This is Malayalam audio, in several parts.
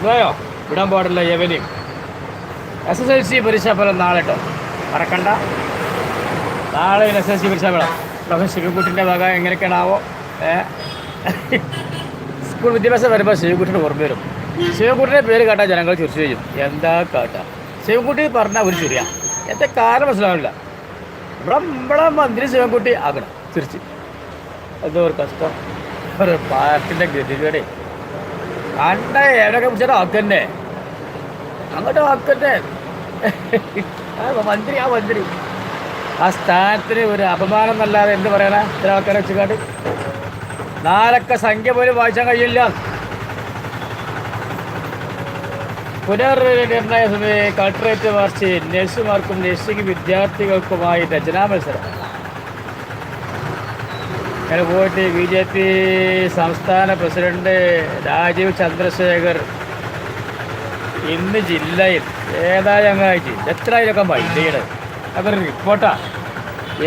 ഇതായോ വിടാൻ പാടില്ല എവനെയും എസ് എസ് എൽ സി പരീക്ഷാഫലം നാളെ കേട്ടോ മറക്കണ്ട. നാളെ എസ് എസ് എൽ സി പരീക്ഷാഫലം പ്രൊഫസർ ശിവകുട്ടിന്റെ വക എങ്ങനെയൊക്കെയാണാവോ? സ്കൂൾ വിദ്യാഭ്യാസം വരുമ്പോൾ ശിവകുട്ടിയുടെ ഓർമ്മ വരും. ശിവകുട്ടിയുടെ പേര് കേട്ടാൽ ജനങ്ങൾ ചുരിച്ചു ചെയ്യും എന്താ കേട്ടാ? ശിവകുട്ടി പറഞ്ഞാൽ ഒരു ചുരിയാ. എന്താ കാരണം മനസ്സിലാവില്ല. ഇവിടെ നമ്മളെ മന്ത്രി ശിവൻകുട്ടി ആകണം. തിരിച്ച് എന്തോ ഒരു കഷ്ടം. ഒരു പാർട്ടിന്റെ ഗതികേടെ. കണ്ട എവിടെയൊക്കെ പിടിച്ചാൽ ആക്കന്നെ അങ്ങോട്ട് ആക്കന്നെ മന്ത്രി ആ മന്ത്രി. ആ സ്ഥാനത്തിന് ഒരു അപമാനം എന്നല്ലാതെ എന്ത് പറയണേ? ഇത്ര ആൾക്കാരെ വെച്ചുകാട്ട് നാലക്ക സംഖ്യ പോലും വായിച്ചാൽ കഴിയില്ല. പുനർനിർണയ കളക്ടറേറ്റ് മാർച്ച് നഴ്സുമാർക്കും നഴ്സിംഗ് വിദ്യാർത്ഥികൾക്കുമായി രചനാ മത്സരം അങ്ങനെ പോയിട്ട് ബി ജെ പി സംസ്ഥാന പ്രസിഡന്റ് രാജീവ് ചന്ദ്രശേഖർ ഇന്ന് ജില്ലയിൽ ഏതാ ചങ്ങാഴ്ച എത്ര ഇതിലൊക്കെ വൈദ്യയുടെ അതൊരു റിപ്പോർട്ടാ.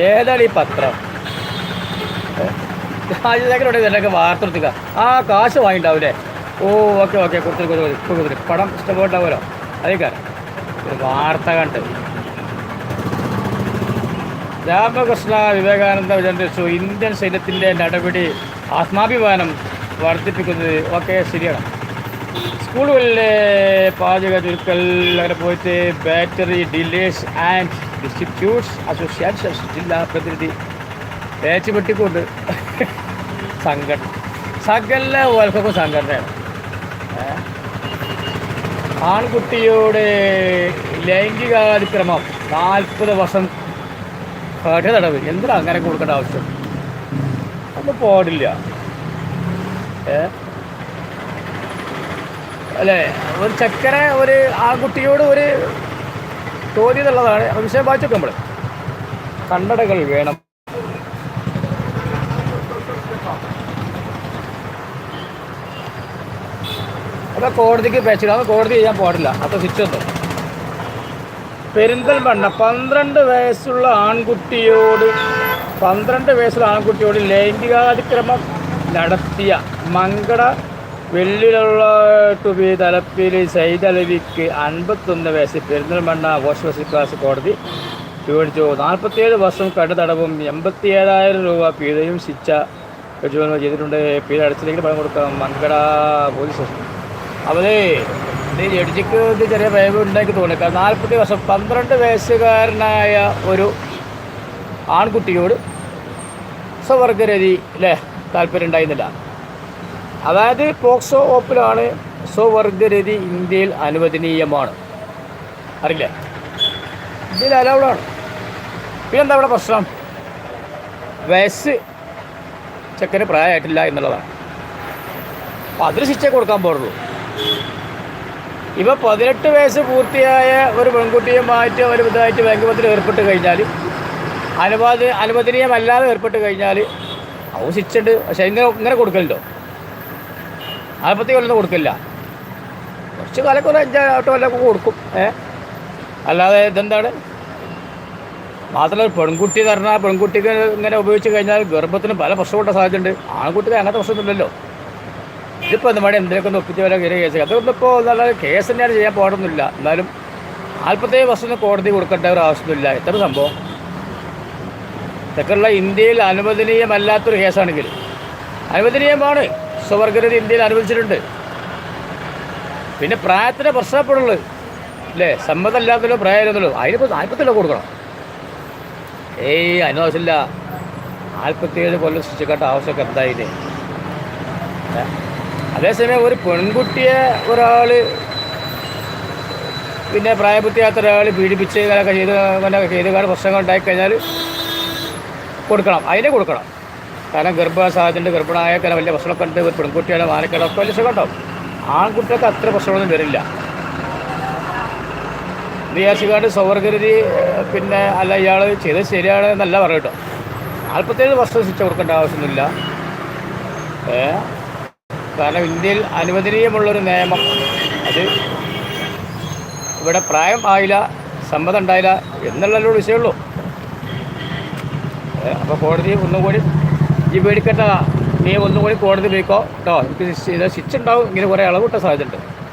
ഏതാണ് ഈ പത്രം? രാജശേഖരോട് ഇതിലൊക്കെ വാർത്ത എടുത്തുക ആ കാശ് വാങ്ങിണ്ടാവില്ലേ ഓ ഓക്കെ ഓക്കെ കൊടുത്തു കൊടുത്തു കൊടുത്തു പടം ഇഷ്ടപ്പെട്ടാവുമല്ലോ അതേക്കാരം വാർത്ത കണ്ട്. രാമകൃഷ്ണ വിവേകാനന്ദ വിചാരിച്ചു ഇന്ത്യൻ സൈന്യത്തിന്റെ നടപടി ആത്മാഭിമാനം വർദ്ധിപ്പിക്കുന്നത് ഒക്കെ ശരിയാണ്. സ്കൂളുകളിലെ പാചക ചുരുക്കൽ അങ്ങനെ പോയിട്ട് battery dealers and distributors associations ജില്ലാ പ്രതിനിധി തേച്ച് വെട്ടിക്കൊണ്ട് സംഘടന. സകല വൽക്കും സംഘടനയാണ്. ആൺകുട്ടിയോട് ലൈംഗികാതിക്രമം നാൽപ്പത് വർഷം കഠിന തടവ്. എന്തിനാ അങ്ങനെ കൊടുക്കേണ്ട ആവശ്യം? ഒന്നും പാടില്ല ഏ? അല്ലേ? ഒരു ചക്കര ഒരു ആ കുട്ടിയോട് ഒരു ആ വിഷയം വായിച്ചൊക്കെ നമ്മൾ കണ്ണടകൾ വേണം. അപ്പൊ കോടതിക്ക് പേച്ചില്ല അത് കോടതി ചെയ്യാൻ പാടില്ല അപ്പൊ ശിക്ഷ പെരിന്തൽമണ്ണ പന്ത്രണ്ട് വയസ്സുള്ള ആൺകുട്ടിയോട് പന്ത്രണ്ട് വയസ്സുള്ള ആൺകുട്ടിയോട് ലൈംഗികാതിക്രമം നടത്തിയ മങ്കട വെള്ളിലുള്ള ടുബി തലപ്പിൽ സൈതലവിക്ക് അൻപത്തൊന്ന് വയസ്സ് പെരിന്തൽമണ്ണ വാഷ് ക്ലാസ് കോടതി ചോദിച്ചു. നാൽപ്പത്തിയേഴ് വർഷം കടുതടവും എൺപത്തി ഏഴായിരം രൂപ പിഴയും ശിക്ഷ ചെയ്തിട്ടുണ്ട്. പിഴ അടച്ചില്ലെങ്കിൽ പണം കൊടുക്കാം. മങ്കട പോലീസ് സ്റ്റേഷൻ അവരെ ഇത് ജഡ്ജിക്ക് ഇത് ചെറിയ ഭയം ഉണ്ടാക്കി തോന്നി. കാരണം നാൽപ്പത്തി വർഷം പന്ത്രണ്ട് വയസ്സുകാരനായ ഒരു ആൺകുട്ടിയോട് സ്വവർഗരതി അല്ലേ താല്പര്യം ഉണ്ടായിരുന്നില്ല. അതായത് പോക്സോ ഓപ്പിലാണ് സ്വവർഗരതി ഇന്ത്യയിൽ അനുവദനീയമാണ്. അറിയില്ലേ? ഇന്ത്യയിൽ അലൗഡാണ്. പിന്നെന്താ ഇവിടെ പ്രശ്നം? വയസ്സ് ചെക്കന് പ്രായമായിട്ടില്ല എന്നുള്ളതാണ്. അപ്പം അതിന് ശിക്ഷ കൊടുക്കാൻ പാടുള്ളൂ ഇവ പതിനെട്ട് വയസ്സ് പൂർത്തിയായ ഒരു പെൺകുട്ടിയുമായിട്ട് ഒരു ഇതായിട്ട് ബാങ്കുപത്തിൽ ഏർപ്പെട്ട് കഴിഞ്ഞാൽ അനുവാദ അനുവദനീയമല്ലാതെ ഏർപ്പെട്ട് കഴിഞ്ഞാൽ അവ ശിക്ഷയുണ്ട് പക്ഷേ ഇങ്ങനെ ഇങ്ങനെ കൊടുക്കലുണ്ടോ? നാൽപ്പത്തി കൊല്ലം കൊടുക്കില്ല. കുറച്ച് കാലൊക്കെ ഒരു അഞ്ചാട്ടോ കൊടുക്കും ഏ? അല്ലാതെ ഇതെന്താണ്? മാത്രമല്ല പെൺകുട്ടി പറഞ്ഞാൽ പെൺകുട്ടിക്ക് ഇങ്ങനെ ഉപയോഗിച്ച് കഴിഞ്ഞാൽ ഗർഭത്തിന് പല പ്രശ്നമുണ്ട സാധ്യതയുണ്ട്. ആൺകുട്ടിക്ക് അങ്ങനത്തെ പ്രശ്നമൊന്നുമില്ലല്ലോ. ഇതിപ്പോൾ നമ്മുടെ എന്തിനൊക്കെ ഒന്ന് ഒപ്പിച്ച് വരാൻ കയറിയ കേസ്. അതൊന്നും ഇപ്പോൾ നല്ല കേസ് തന്നെയാണ് ചെയ്യാൻ പാടൊന്നുമില്ല. എന്നാലും നാൽപ്പത്തേഴ് വർഷം കോടതി കൊടുക്കേണ്ട ഒരു ആവശ്യമൊന്നുമില്ല എത്ര സംഭവം. ഇതൊക്കെയുള്ള ഇന്ത്യയിൽ അനുവദനീയമല്ലാത്തൊരു കേസാണെങ്കിൽ. അനുവദനീയമാണ്. സ്വവർഗരതി ഇന്ത്യയിൽ അനുവദിച്ചിട്ടുണ്ട്. പിന്നെ പ്രായത്തിന്റെ പ്രശ്നപ്പെടുള്ളൂ അല്ലേ? സമ്മതമല്ലാത്തല്ലോ പ്രായമല്ലോ അതിനിപ്പോൾ നാൽപ്പത്തിലോ കൊടുക്കണം. ഏയ് അതിനാവശ്യമില്ല നാൽപ്പത്തിയേഴ് കൊല്ലം ശിക്ഷിക്കേണ്ട ആവശ്യമൊക്കെ എന്തായില്ലേ? അതേസമയം ഒരു പെൺകുട്ടിയെ ഒരാൾ പിന്നെ പ്രായപൂർത്തിയാത്ത ഒരാൾ പീഡിപ്പിച്ച് ഇങ്ങനെയൊക്കെ ചെയ്ത് ഇങ്ങനെയൊക്കെ ചെയ്ത് കാണുന്ന പ്രശ്നങ്ങൾ ഉണ്ടായിക്കഴിഞ്ഞാൽ കൊടുക്കണം. അതിനെ കൊടുക്കണം. കാരണം ഗർഭസാഹചര്യം ഗർഭിണായ കാരണം വലിയ പ്രശ്നമൊക്കെ ഉണ്ട്. ഒരു പെൺകുട്ടിയുടെ മാനക്കേടൊക്കെ വലിയ സുഖം ആൺകുട്ടികൾക്ക് അത്ര പ്രശ്നമൊന്നും വരില്ല. വിചാരിച്ചുകാണ്ട് സ്വവർഗരതി പിന്നെ അല്ല ഇയാൾ ചെയ്തത് ശരിയാണ് എന്നല്ല പറയട്ടോ നാൽപ്പത്തേഴ് വർഷം ശിക്ഷ കൊടുക്കേണ്ട ആവശ്യമൊന്നുമില്ല. ഏ? കാരണം ഇന്ത്യയിൽ അനുവദനീയമുള്ളൊരു നിയമം. അത് ഇവിടെ പ്രായം ആയില്ല സമ്മതം ഉണ്ടായില്ല എന്നുള്ളൊരു വിഷയമുള്ളൂ. അപ്പോൾ കോടതി ഒന്നും കൂടി ഈ പേടിക്കേണ്ട നീ ഒന്നും കൂടി കോടതി പോയിക്കോ കേട്ടോ എനിക്ക് ശിക്ഷ ഉണ്ടാവും ഇങ്ങനെ കുറേ ഇളവ് കിട്ടാൻ സാധ്യതയുണ്ട്.